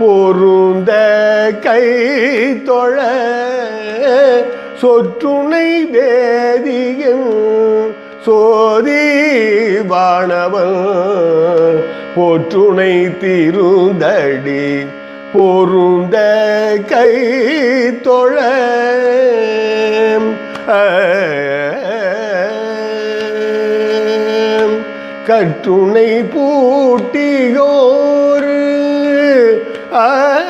பொருந்த கை தொழ சொற்றுணை வேதியும் சோதி வாணவன் போற்றுணை திருந்தடி பொருந்த கை தொழ கற்றுணை பூட்டியோரு. ஆம்.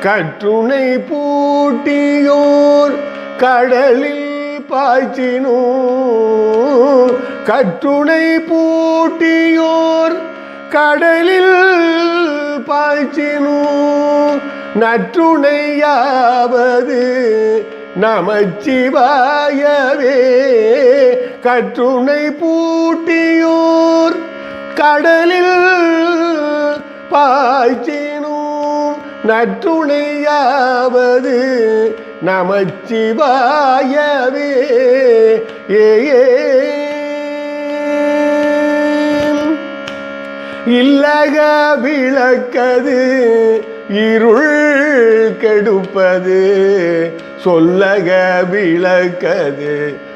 கற்றுணை பூட்டியோர் கடலில் பாய்ச்சினோ கற்றுணை பூட்டியோர் கடலில் பாய்ச்சினோ நற்றுணையாவது நமச்சிவாயவே. கற்றுணை பூட்டியூர் கடலில் பாய்ச்சினும். நற்றுணையாவது நமச்சிவாயவே. ஏ. இல்லக விளக்கது இருள் கெடுப்பது. சொல்லக விளக்கது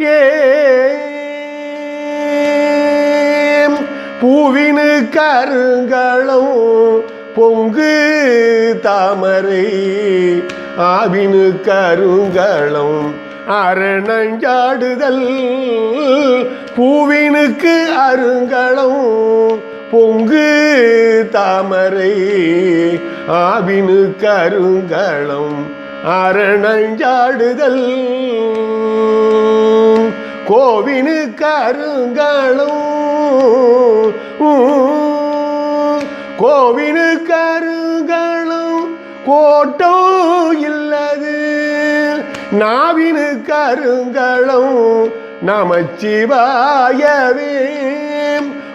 ஏ ஏ பூவினு கருங்களம் பொங்கு தாமரை ஆவினு கருங்களும் அரணஞ்சாடுதல். பூவினுக்கு அருங்களும் பொங்கு தாமரை ஆவினு கருங்களும் அரணஞ்சாடுதல். கோவினு கருங்களம் கோவினு கருங்களும் கோட்டம் இல்லது. நாவினு கருங்களும் நமச்சிவாயவே.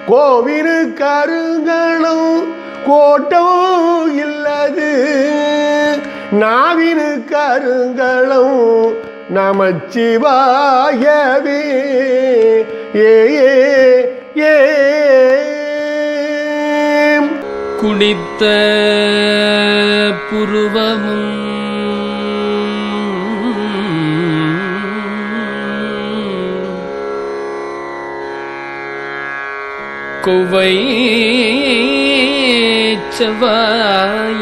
கோவினு கருங்களும் கோட்டம் இல்லது. நாவினு கருங்களும் நமச்சிவாயவே. ஏ ஏ குளித்த புருவமும் கொவை செவ்வாய